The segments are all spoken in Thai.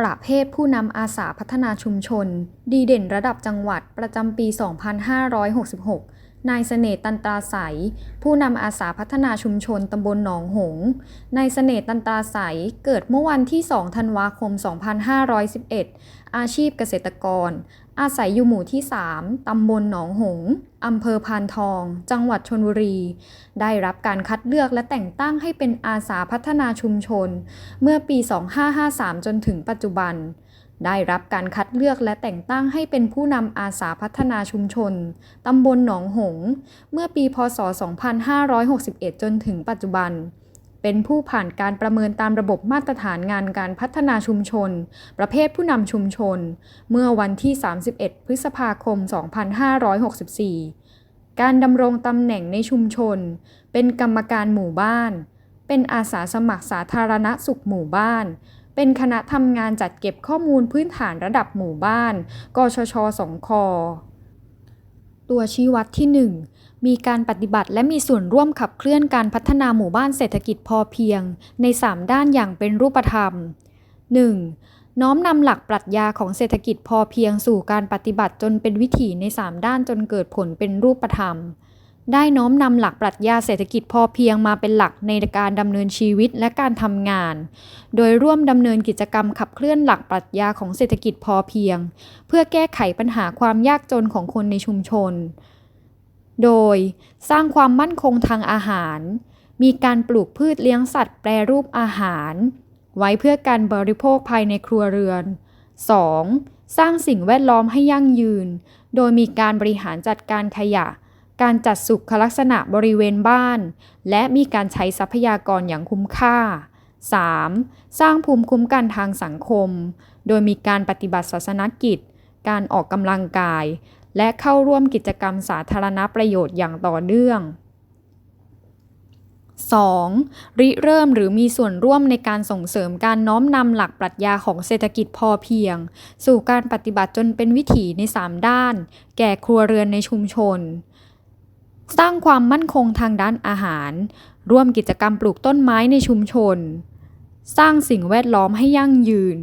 ประเภทผู้นำอาสาพัฒนาชุมชน ดีเด่นระดับจังหวัดประจำปี 2566 นายเสน่ตันตาใส ผู้นำอาสาพัฒนาชุมชนตำบลหนองหง นายเสน่ตันตาใส เกิดเมื่อวันที่ 2 ธันวาคม 2511 อาชีพเกษตรกร อาศัยอยู่หมู่ที่ 3 ตำบลหนองหงส์อำเภอพานทอง จังหวัดชลบุรี ได้รับการคัดเลือกและแต่งตั้งให้เป็นอาสาพัฒนาชุมชน เมื่อปี 2553 จนถึงปัจจุบัน ได้รับการคัดเลือกและแต่งตั้งให้เป็นผู้นำอาสาพัฒนาชุมชน ตำบลหนองหงส์เมื่อปี พศ 2561 จนถึงปัจจุบัน เป็นผู้ผ่านการประเมินตามระบบมาตรฐานงานการพัฒนาชุมชน ประเภทผู้นำชุมชน เมื่อวันที่ 31 พฤษภาคม 2564 การดำรงตำแหน่งในชุมชน เป็นกรรมการหมู่บ้าน เป็นอาสาสมัครสาธารณสุขหมู่บ้าน เป็นคณะทำงานจัดเก็บข้อมูลพื้นฐานระดับหมู่บ้าน กชชสงค ตัวชี้วัดที่ 1 มีการปฏิบัติและมีส่วนร่วมขับเคลื่อนการพัฒนาหมู่บ้านเศรษฐกิจพอเพียง ใน 3 ด้านอย่างเป็นรูปธรรม 1. น้อมนำหลักปรัชญาของเศรษฐกิจพอเพียงสู่การปฏิบัติจนเป็นวิถีใน 3 ด้านจนเกิดผลเป็นรูปธรรม ได้น้อมนำหลักปรัชญาเศรษฐกิจพอเพียงมาเป็นหลักในการดำเนินชีวิตและการทำงาน โดยร่วมดำเนินกิจกรรมขับเคลื่อนหลักปรัชญาของเศรษฐกิจพอเพียง เพื่อแก้ไขปัญหาความยากจนของคนในชุมชน โดยสร้างความมั่นคงทางอาหาร มีการปลูกพืชเลี้ยงสัตว์แปรรูปอาหาร ไว้เพื่อการบริโภคภายในครัวเรือน 2. สร้างสิ่งแวดล้อมให้ยั่งยืน โดยมีการบริหารจัดการขยะ การจัดสุขลักษณะบริเวณบ้าน และมีการใช้ทรัพยากรอย่างคุ้มค่า 3. สร้างภูมิคุ้มกันทางสังคม โดยมีการปฏิบัติศาสนกิจ การออกกำลังกาย และเข้าร่วมกิจกรรมสาธารณประโยชน์อย่างต่อเนื่อง 2. ริเริ่มหรือมีส่วนร่วมในการส่งเสริมการน้อมนำหลักปรัชญาของเศรษฐกิจพอเพียง สู่การปฏิบัติจนเป็นวิถีใน 3 ด้าน แก่ครัวเรือนในชุมชน สร้างความมั่นคงทางด้านอาหาร ร่วมกิจกรรมปลูกต้นไม้ในชุมชน สร้างสิ่งแวดล้อมให้ยั่งยืน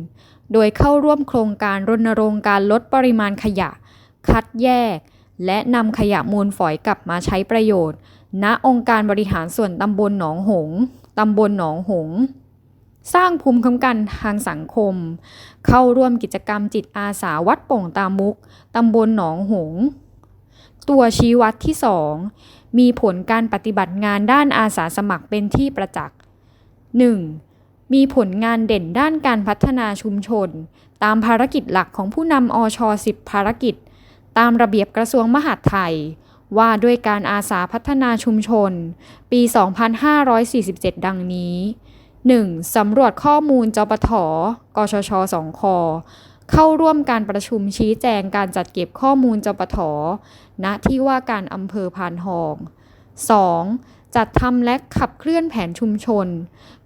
โดยเข้าร่วมโครงการรณรงค์การลดปริมาณขยะ คัดแยก และนำขยะมูลฝอยกลับมาใช้ประโยชน์ ณองค์การบริหารส่วนตำบลหนองหงตำบลหนองหงสร้างภูมิคุ้มกันทางสังคม เข้าร่วมกิจกรรมจิตอาสาวัดโป่งตามุก ตำบลหนองหง ตัวชี้วัดที่ 2 มีผลการปฏิบัติงานด้านอาสาสมัครเป็นที่ประจักษ์ 1. มีผลงานเด่นด้านการพัฒนาชุมชน ตามภารกิจหลักของผู้นำอช10 ภารกิจ ตามระเบียบกระทรวงมหาดไทย ว่าด้วยการอาสาพัฒนาชุมชน ปี 2547 ดังนี้ 1. สำรวจข้อมูลจปท กชชสองค เข้าร่วมการประชุมชี้แจงการจัดเก็บข้อมูลจปทณที่ว่าการอำเภอพานทอง 2. จัดทำและขับเคลื่อนแผนชุมชน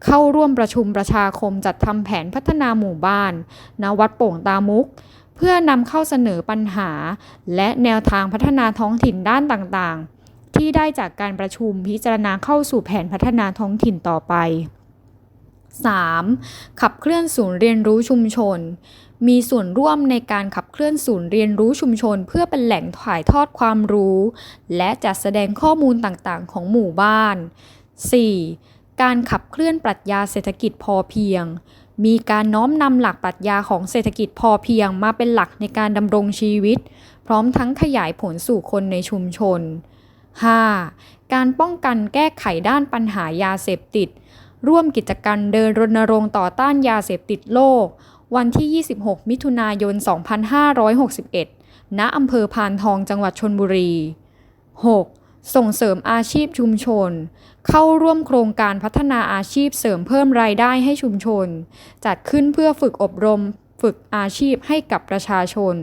เข้าร่วมประชุมประชาคมจัดทำแผนพัฒนาหมู่บ้านณวัดโป่งตามุก เพื่อนำเข้าเสนอปัญหา และแนวทางพัฒนาท้องถิ่นด้านต่างๆ ที่ได้จากการประชุมพิจารณาเข้าสู่แผนพัฒนาท้องถิ่นต่อไป 3. ขับเคลื่อนศูนย์เรียนรู้ชุมชน มีส่วนร่วมในการขับเคลื่อนศูนย์เรียนรู้ชุมชน เพื่อเป็นแหล่งถ่ายทอดความรู้ และจัดแสดงข้อมูลต่างๆ ของหมู่บ้าน 4. การขับเคลื่อนปรัชญาเศรษฐกิจพอเพียง มีการน้อมนำหลักปรัชญาของเศรษฐกิจพอเพียงมาเป็นหลักในการดำรงชีวิต พร้อมทั้งขยายผลสู่คนในชุมชน 5. การป้องกันแก้ไขด้านปัญหายาเสพติด ร่วมกิจกรรมเดินรณรงค์ต่อต้านยาเสพติดโลก วันที่ 26 มิถุนายน 2561 ณ อำเภอพานทองจังหวัดชนบุรี 6. ส่งเสริมอาชีพชุมชน เข้าร่วมโครงการพัฒนาอาชีพเสริมเพิ่มรายได้ให้ชุมชน จัดขึ้นเพื่อฝึกอบรม ฝึกอาชีพให้กับประชาชน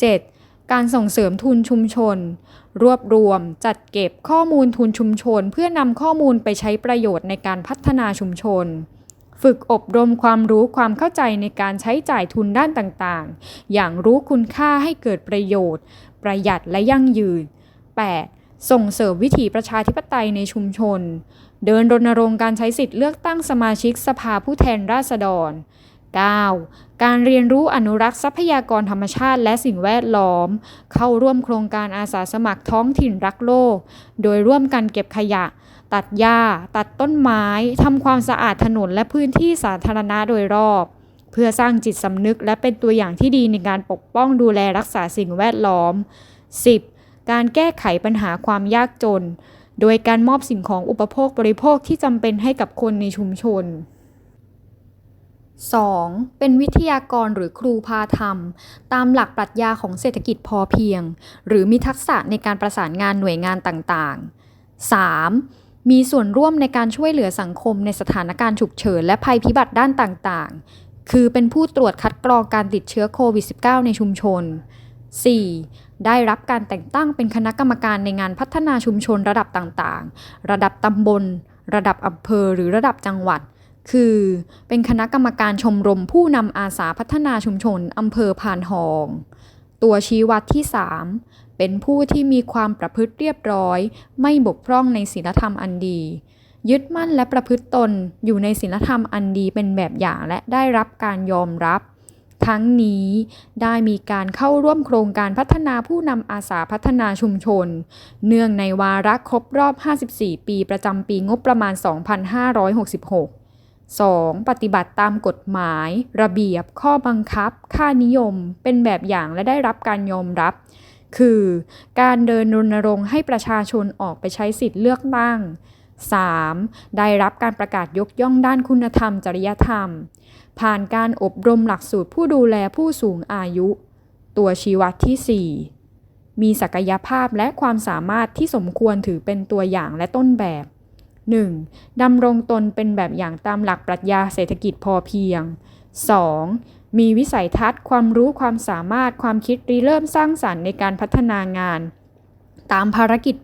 7. การส่งเสริมทุนชุมชน รวบรวมจัดเก็บข้อมูลทุนชุมชน เพื่อนำข้อมูลไปใช้ประโยชน์ในการพัฒนาชุมชน ฝึกอบรมความรู้ความเข้าใจในการใช้จ่ายทุนด้านต่างๆ อย่างรู้คุณค่าให้เกิดประโยชน์ ประหยัดและยั่งยืน 8. ส่งเสริมวิถีประชาธิปไตยในชุมชน เดินรณรงค์การใช้สิทธิ์เลือกตั้งสมาชิกสภาผู้แทนราษฎร 9. การเรียนรู้อนุรักษ์ทรัพยากรธรรมชาติและสิ่งแวดล้อม เข้าร่วมโครงการอาสาสมัครท้องถิ่นรักโลก โดยร่วมกันเก็บขยะ ตัดหญ้า ตัดต้นไม้ทำความสะอาดถนนและพื้นที่สาธารณะโดยรอบ เพื่อสร้างจิตสำนึกและเป็นตัวอย่างที่ดีในการปกป้องดูแลรักษาสิ่งแวดล้อม 10. การแก้ไขปัญหาความยากจน โดยการมอบสิ่งของอุปโภคบริโภคที่จำเป็นให้กับคนในชุมชน 2. เป็นวิทยากรหรือครูพาธรรม ตามหลักปรัชญาของเศรษฐกิจพอเพียง หรือมีทักษะในการประสานงานหน่วยงานต่างๆ 3. มีส่วนร่วมในการช่วยเหลือสังคมในสถานการณ์ฉุกเฉินและภัยพิบัติด้านต่างๆ คือเป็นผู้ตรวจคัดกรองการติดเชื้อโควิด -19 ในชุมชน 4. ได้รับการแต่งตั้งเป็นคณะกรรมการในงานพัฒนาชุมชนระดับต่างๆ ระดับตำบล ระดับอำเภอ หรือระดับจังหวัด คือ เป็นคณะกรรมการชมรมผู้นำอาสาพัฒนาชุมชนอำเภอพานทอง ตัวชี้วัดที่ 3 เป็นผู้ที่มีความประพฤติเรียบร้อย ไม่บกพร่องในศีลธรรมอันดี ยึดมั่นและประพฤติตนอยู่ในศีลธรรมอันดีเป็นแบบอย่างและได้รับการยอมรับ ทั้งนี้ได้มีการเข้าร่วมโครงการพัฒนาผู้นำอาสาพัฒนาชุมชน เนื่องในวาระครบรอบ 54 ปีประจำปีงบประมาณ 2566 2. ปฏิบัติตามกฎหมาย ระเบียบ ข้อบังคับ ค่านิยม เป็นแบบอย่างและได้รับการยอมรับ คือ การเดินรณรงค์ให้ประชาชนออกไปใช้สิทธิ์เลือกตั้ง 3. ได้รับการประกาศยกย่องด้านคุณธรรมจริยธรรม ผ่านการอบรมหลักสูตรผู้ดูแลผู้สูงอายุ ตัวชี้วัดที่ 4 มีศักยภาพและความสามารถที่สมควรถือเป็นตัวอย่างและต้นแบบ 1. ดำรงตนเป็นแบบอย่างตามหลักปรัชญาเศรษฐกิจพอเพียง 2. มีวิสัยทัศน์ ความรู้ความสามารถความคิดริเริ่มสร้างสรรค์ในการพัฒนางาน ตามภารกิจ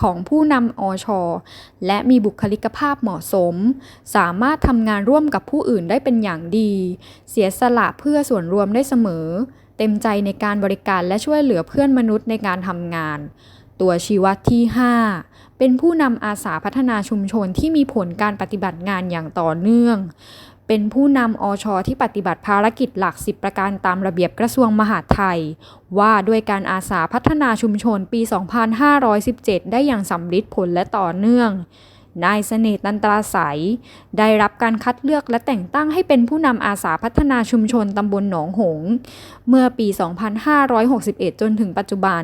ของผู้นำอชและมีบุคลิกภาพเหมาะสม สามารถทำงานร่วมกับผู้อื่นได้เป็นอย่างดี เสียสละเพื่อส่วนรวมได้เสมอ เต็มใจในการบริการและช่วยเหลือเพื่อนมนุษย์ในการทำงาน ตัวชี้วัดที่ 5 เป็นผู้นำอาสาพัฒนาชุมชนที่มีผลการปฏิบัติงานอย่างต่อเนื่อง เป็นผู้นำอชที่ปฏิบัติภารกิจหลัก 10 ประการตามระเบียบกระทรวงมหาดไทย ว่าด้วยการอาสาพัฒนาชุมชนปี 2517 ได้อย่างสำลิดผลและต่อเนื่อง นายเสน่ห์ตันตราใสยได้รับการคัดเลือกและแต่งตั้งให้เป็นผู้นำอาสาพัฒนาชุมชนตำบลหนองหง เมื่อปี 2561 จนถึงปัจจุบัน